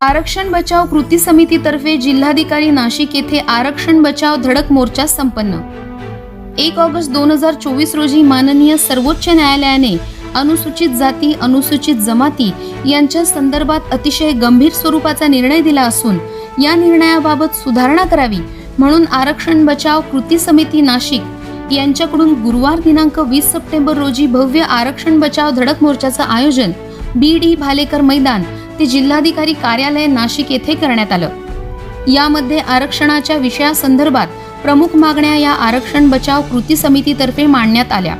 आरक्षण बचाव कृती समितीतर्फे जिल्हाधिकारी नाशिक येथे आरक्षण बचाव धडक मोर्चा संपन्न. एक ऑगस्ट दोन हजार चोवीस रोजी माननीय सर्वोच्च न्यायालयाने अनुसूचित जाती अनुसूचित जमाती यांच्या संदर्भात अतिशय गंभीर स्वरूपाचा निर्णय दिला असून या निर्णयाबाबत सुधारणा करावी म्हणून आरक्षण बचाव कृती समिती नाशिक यांच्याकडून गुरुवार दिनांक वीस सप्टेंबर रोजी भव्य आरक्षण बचाव धडक मोर्चाचं आयोजन बी डी भालेकर मैदान ते जिल्हाधिकारी कार्यालय नाशिक येथे करण्यात आलं. यामध्ये आरक्षणाच्या विषयासंदर्भात प्रमुख मागण्या या आरक्षण बचाव कृती समितीतर्फे मांडण्यात आल्या.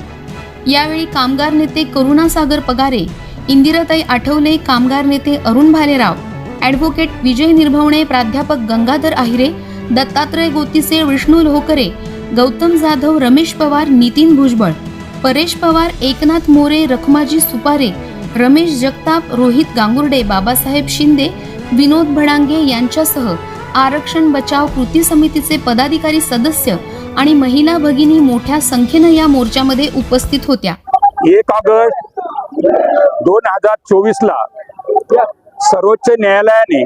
यावेळी कामगार नेते करुणासागर पगारे इंदिराताई आठवले कामगार नेते अरुण भालेराव ॲडव्होकेट विजय निर्भवणे प्राध्यापक गंगाधर आहिरे दत्तात्रय गोतिसे विष्णू लोहकरे गौतम जाधव रमेश पवार नितीन भुजबळ परेश पवार एकनाथ मोरे रखमाजी सुपारे रमेश जगताप रोहित गांगुर्डे बाबासाहेब शिंदे विनोद भडांगे यांच्यासह आरक्षण बचाव कृती समितीचे पदाधिकारी सदस्य आणि महिला भगिनी मोठ्या संख्येनं या मोर्चामध्ये उपस्थित होत्या. एक ऑगस्ट दोन हजार चोवीस ला सर्वोच्च न्यायालयाने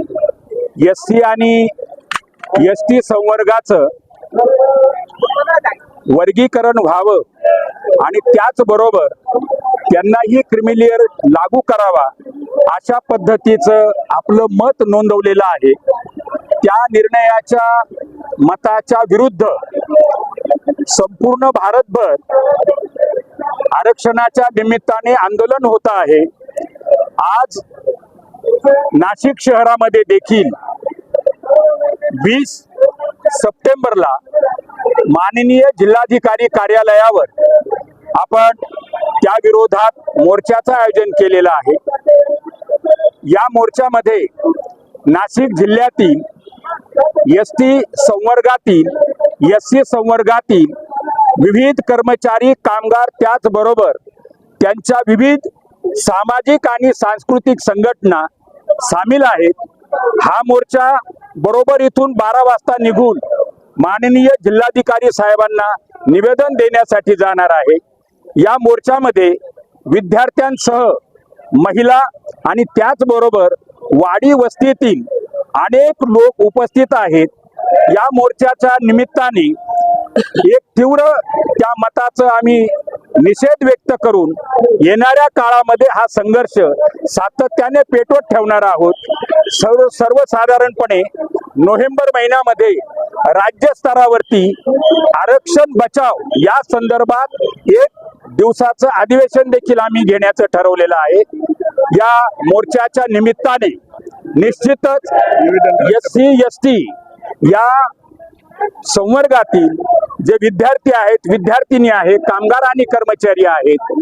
एस सी आणि एस टी संवर्गाचं वर्गीकरण व्हावं. आणि त्याचबरोबर त्यांनाही क्रिमिलियर लागू करावा अशा पद्धतीचं आपलं मत नोंदवलेलं आहे. त्या निर्णयाच्या मताच्या विरुद्ध संपूर्ण भारतभर आरक्षणाच्या निमित्ताने आंदोलन होत आहे. आज नाशिक शहरामध्ये देखील वीस सप्टेंबरला माननीय जिल्हाधिकारी कार्यालयावर आपण त्या विरोधात मोर्चाचं आयोजन केलेलं आहे. या मोर्चामध्ये नाशिक जिल्ह्यातील एस टी संवर्गातील एस सी संवर्गातील विविध कर्मचारी कामगार त्याचबरोबर त्यांच्या विविध सामाजिक आणि सांस्कृतिक संघटना सामील आहेत. हा मोर्चा बरोबर इथून बारा वाजता निघून माननीय जिल्हाधिकारी साहेबांना निवेदन देण्यासाठी जाणार आहे. या मोर्चामध्ये विद्यार्थ्यांसह महिला आणि त्याचबरोबर वाडी वस्तीतील अनेक लोक उपस्थित आहेत. या मोर्चाच्या निमित्ताने एक तीव्र त्या मताचं आम्ही निषेध व्यक्त करून येणाऱ्या काळामध्ये हा संघर्ष सातत्याने पेटवत ठेवणार आहोत. सर्व सर्वसाधारणपणे नोव्हेंबर महिन्यामध्ये राज्यस्तरावरती आरक्षण बचाव या संदर्भात एक दिवसाचं अधिवेशन देखील आम्ही घेण्याचं ठरवलेलं आहे. या मोर्चाच्या निमित्ताने निश्चितच एस सी एस टी या संवर्गातील जे विद्यार्थी आहेत विद्यार्थिनी आहेत कामगार आणि कर्मचारी आहेत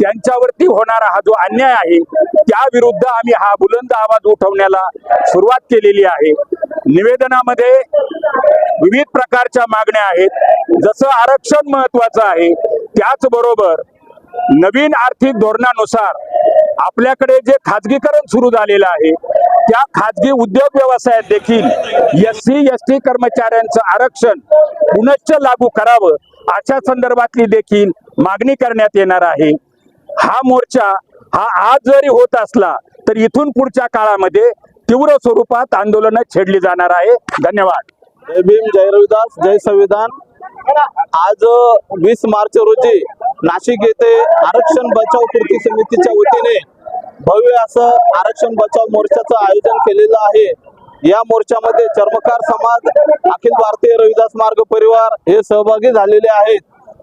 त्यांच्यावरती होणारा हा जो अन्याय आहे त्याविरुद्ध आम्ही हा बुलंद आवाज उठवण्याला सुरुवात केलेली आहे. निवेदनामध्ये विविध प्रकारच्या मागण्या आहेत. जसं आरक्षण महत्वाचं आहे त्याचबरोबर नवीन आर्थिक धोरणानुसार आपल्याकडे जे खाजगीकरण सुरू झालेलं आहे त्या खाजगी उद्योग व्यवसायात देखील एस सी एस टी कर्मचाऱ्यांचं आरक्षण पुनश्च लागू करावं अशा संदर्भातली देखील मागणी करण्यात येणार आहे. हा मोर्चा हा आज जरी होत असला तर इथून पुढच्या काळामध्ये तीव्र स्वरूपात आंदोलन छेडली जाणार आहे. धन्यवाद. जय भीम जय रविदास जय संविधान. आज वीस मार्च रोजी नाशिक येथे आरक्षण बचाव कृती समितीच्या वतीने भव्य असं आरक्षण बचाव मोर्चाचं आयोजन केलेलं आहे. या मोर्चामध्ये चर्मकार समाज अखिल भारतीय रविदास मार्ग परिवार हे सहभागी झालेले आहेत.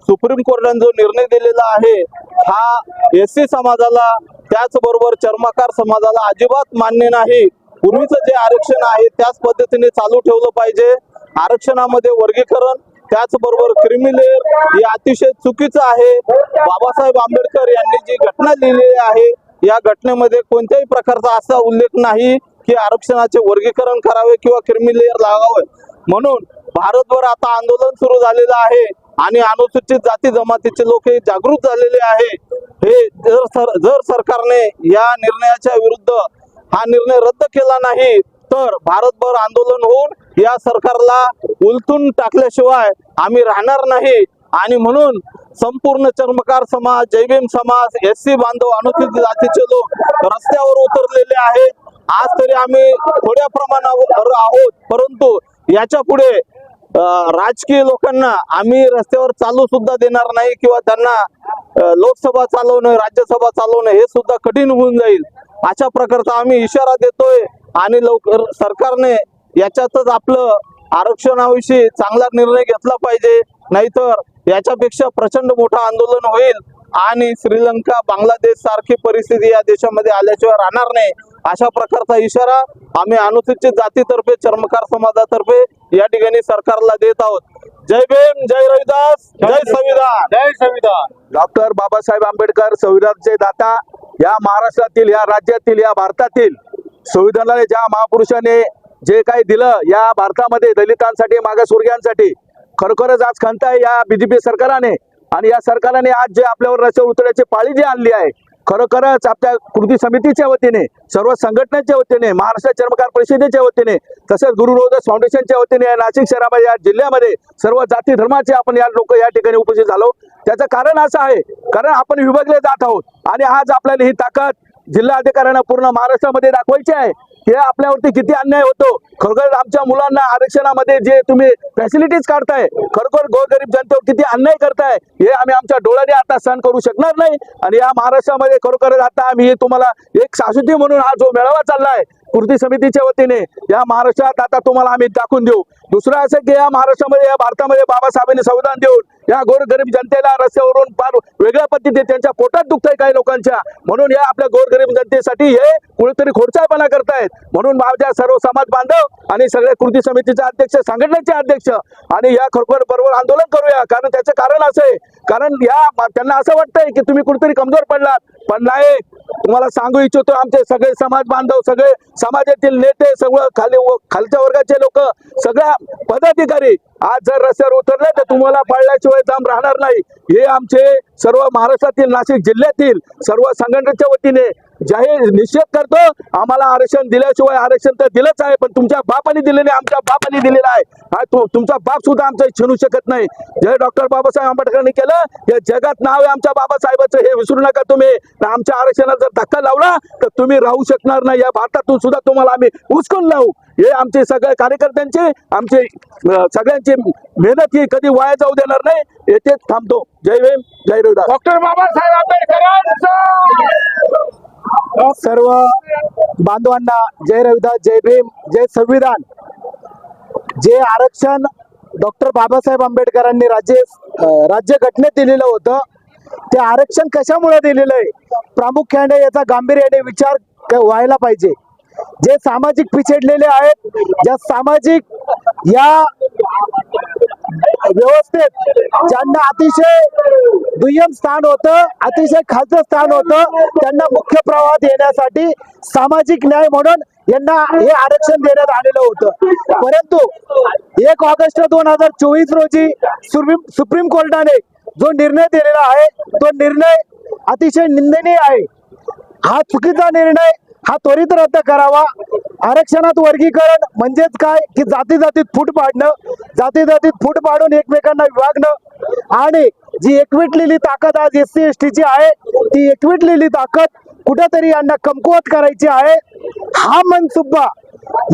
सुप्रीम कोर्टाने जो निर्णय दिलेला आहे हा एस सी समाजाला त्याचबरोबर चर्मकार समाजाला अजिबात मान्य नाही. पूर्वीचं जे आरक्षण आहे त्याच पद्धतीने चालू ठेवलं पाहिजे. आरक्षणामध्ये वर्गीकरण त्याचबरोबर क्रिमिलेअर हे अतिशय चुकीचं आहे. बाबासाहेब आंबेडकर यांनी जी घटना लिहिलेली आहे या घटनेमध्ये कोणत्याही प्रकारचा असा उल्लेख नाही की आरक्षणाचे वर्गीकरण करावे किंवा क्रिमिलेअर लागावे म्हणून भारतभर आता आंदोलन सुरू झालेलं आहे आणि अनुसूचित जाती जमातीचे लोक हे जागृत झालेले आहे. हे जर सर जर सरकारने या निर्णयाच्या विरुद्ध हा निर्णय रद्द केला नाही तर भारतभर आंदोलन होऊन या सरकारला उलथून टाकल्याशिवाय आम्ही राहणार नाही. आणि म्हणून संपूर्ण चर्मकार समाज जैभीम समाज एस सी बांधव अनुसूचित जातीचे लोक रस्त्यावर उतरलेले आहेत. आज तरी आम्ही थोड्या प्रमाणावर आहोत परंतु याच्यापुढे राजकीय लोकांना आम्ही रस्त्यावर चालू सुद्धा देणार नाही किंवा त्यांना लोकसभा चालवणं राज्यसभा चालवणं हे सुद्धा कठीण होऊन जाईल. अशा प्रकारचा आम्ही इशारा देतोय आणि लवकर सरकारने याच्यातच आपलं आरक्षणाविषयी चांगला निर्णय घेतला पाहिजे. नाहीतर याच्यापेक्षा प्रचंड मोठं आंदोलन होईल आणि श्रीलंका बांगलादेश सारखी परिस्थिती या देशामध्ये आल्याशिवाय राहणार नाही. अशा प्रकारचा इशारा आम्ही अनुसूचित जातीतर्फे चर्मकार समाजातर्फे या ठिकाणी सरकारला देत आहोत. जय भीम जय रविदास जय संविधान. जय संविधान. डॉक्टर बाबासाहेब आंबेडकर संविधानाचे दाता या महाराष्ट्रातील या राज्यातील या भारतातील संविधानाने ज्या महापुरुषाने जे काही दिलं या भारतामध्ये दलितांसाठी मागासवर्गीयांसाठी खरोखरच आज खंत आहे या बीजेपी सरकारने. आणि या सरकारने आज जे आपल्यावर रस्त्यावर उतरण्याची पाळी जी आणली आहे खरोखरच आपल्या कृती समितीच्या वतीने सर्व संघटनेच्या वतीने महाराष्ट्र चर्मकार परिषदेच्या वतीने तसेच गुरु रोधस फाउंडेशनच्या वतीने नाशिक शहरामध्ये या जिल्ह्यामध्ये सर्व जाती धर्माचे आपण या लोक या ठिकाणी उपस्थित झालो. त्याचं कारण असं आहे कारण आपण विभागले जात आहोत आणि आज आपल्याला ही ताकद जिल्हा अधिकाऱ्यांना पूर्ण महाराष्ट्रामध्ये दाखवायची आहे. हे आपल्यावरती किती अन्याय होतो? खरोखर आमच्या मुलांना आरक्षणामध्ये जे तुम्ही फॅसिलिटीज काढताय खरोखर गोरगरीब जनतेवर किती अन्याय करताय हे आम्ही आमच्या डोळ्याने आता सहन करू शकणार नाही. आणि या महाराष्ट्रामध्ये खरोखर आता आम्ही तुम्हाला एक शाश्वती म्हणून हा जो मेळावा चाललाय कृती समितीच्या वतीने या महाराष्ट्रात आता तुम्हाला आम्ही दाखवून देऊ. दुसरं असं की या महाराष्ट्रामध्ये या भारतामध्ये बाबासाहेबांनी संविधान देऊन या गोरगरीब जनतेला रस्त्यावरून फार वेगळ्या पद्धतीने त्यांच्या पोटात दुखतंय काही लोकांच्या. म्हणून या आपल्या गोरगरीब जनतेसाठी हे कुणीतरी खोडसाळपणा करतायत. म्हणून माझ्या सर्व समाज बांधव आणि सगळ्या कृती समितीचे अध्यक्ष संघटनेचे अध्यक्ष आणि या खरोखर बरोबर आंदोलन करूया. कारण त्याचं कारण असं आहे. कारण या त्यांना असं वाटतंय की तुम्ही कुठेतरी कमजोर पडलात. पण नाही तुम्हाला सांगू इच्छितो आमचे सगळे समाज बांधव सगळे समाजातील नेते सगळं खाली खालच्या वर्गाचे लोक सगळ्या पदाधिकारी आज जर रस्त्यावर उतरले तर तुम्हाला पाळल्याशिवाय जाम राहणार नाही. हे आमचे सर्व महाराष्ट्रातील नाशिक जिल्ह्यातील सर्व संघटनेच्या वतीने जाहीर निषेध करतो. आम्हाला आरक्षण दिल्याशिवाय आरक्षण तर दिलंच आहे पण तुमच्या बापाने दिले नाही आमच्या बापाने दिलेलं आहे. तुमचा बाप सुद्धा आमचं छिनू शकत नाही. जे डॉक्टर बाबासाहेब आंबेडकरांनी केलं या जगात नाव आहे आमच्या बाबासाहेबाचं हे विसरू नका तुम्ही. आमच्या आरक्षणाला जर धक्का लावला तर तुम्ही राहू शकणार नाही. या भारतातून सुद्धा तुम्हाला आम्ही उचकून लावू. हे आमचे सगळे कार्यकर्त्यांचे आमचे सगळ्यांची मेहनत ही कधी वाया जाऊ देणार नाही. येथेच थांबतो. जय भीम जय रविदास. डॉक्टर बाबासाहेब आंबेडकर सर्व बांधवांना जय रविदास जय भीम जय संविधान. जे आरक्षण डॉक्टर बाबासाहेब आंबेडकरांनी राज्य राज्य राज्यघटनेत दिलेलं होतं ते आरक्षण कशामुळे दिलेलं आहे? प्रामुख्याने याचा गांभीर्याने विचार व्हायला पाहिजे. जे सामाजिक पिछडलेले आहेत ज्या सामाजिक या व्यवस्थेत. ज्यांना अतिशय दुय्यम स्थान होतं अतिशय खालचं स्थान होतं त्यांना मुख्य प्रवाहात येण्यासाठी सामाजिक न्याय म्हणून यांना हे आरक्षण देण्यात आलेलं होतं. परंतु एक ऑगस्ट दोन हजार चोवीस रोजी सुप्रीम सुप्रीम कोर्टाने जो निर्णय दिलेला आहे तो निर्णय अतिशय निंदनीय आहे. हा चुकीचा निर्णय हा त्वरित रद्द करावा. आरक्षणात वर्गीकरण म्हणजेच काय? की जाती जातीत फूट पाडणं जाती जातीत फूट पाडून एकमेकांना विभागणं आणि जी एकविटलेली ताकद आज एस सी एस टीची आहे ती एकविटलेली ताकद कुठेतरी यांना कमकुवत करायची आहे. हा मनसुब्बा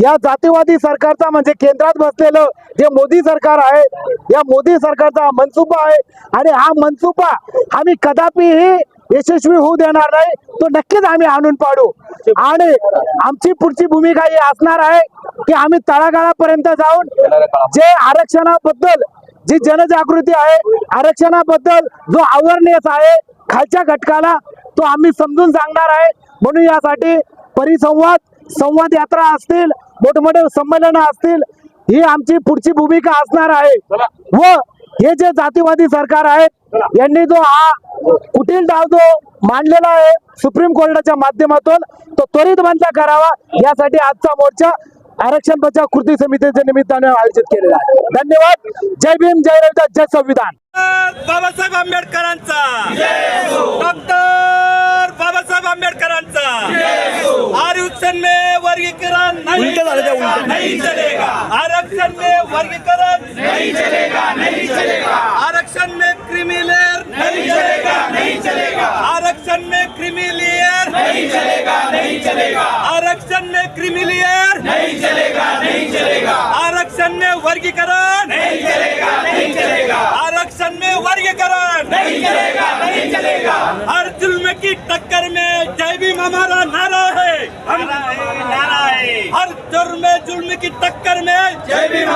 या जातीवादी सरकारचा म्हणजे केंद्रात बसलेलं जे मोदी सरकार आहे या मोदी सरकारचा हा मनसुबा आहे आणि हा मनसुबा आम्ही कदापिही यशस्वी होऊ देणार नाही तो नक्कीच आम्ही आणून पाडू. आणि आमची पुढची भूमिका ही असणार आहे की आम्ही तळागाळापर्यंत जाऊन जे आरक्षणाबद्दल जी जनजागृती आहे आरक्षणाबद्दल जो अवेअरनेस आहे खालच्या घटकाला तो आम्ही समजून सांगणार आहे. म्हणून यासाठी परिसंवाद संवाद यात्रा असतील मोठमोठे संमेलन असतील ही आमची पुढची भूमिका असणार आहे. व हे जे जातीवादी सरकार आहेत यांनी जो हा कुटील डाव जो मांडलेला आहे सुप्रीम कोर्टाच्या माध्यमातून तो त्वरित बंद करावा यासाठी आजचा मोर्चा आरक्षण बचाव कृती समितीच्या निमित्ताने आयोजित केलेला आहे. धन्यवाद. जय भीम जय रविदास जय संविधान. बाबासाहेब आंबेडकरांचा. डॉक्टर बाबासाहेब आंबेडकरांचा. आरक्षण में वर्गीकरण नहीं चलेगा नहीं चलेगा. आरक्षण में वर्गीकरण नहीं चलेगा नहीं चलेगा. आरक्षण में क्रीमी लेयर नहीं चलेगा नहीं चलेगा। आरक्षण में क्रिमिलियर। नहीं चलेगा नहीं चलेगा। आरक्षण में क्रिमिलियर। नहीं चलेगा नहीं चलेगा। आरक्षण में वर्गीकरण। नहीं चलेगा नहीं चलेगा। आरक्षण में वर्गीकरण। नहीं चलेगा नहीं चलेगा। हर जुल्म की टक्कर में जय भीम हमारा नारा है। नारा हर जुर्म जुल्म की टक्कर में जय भीम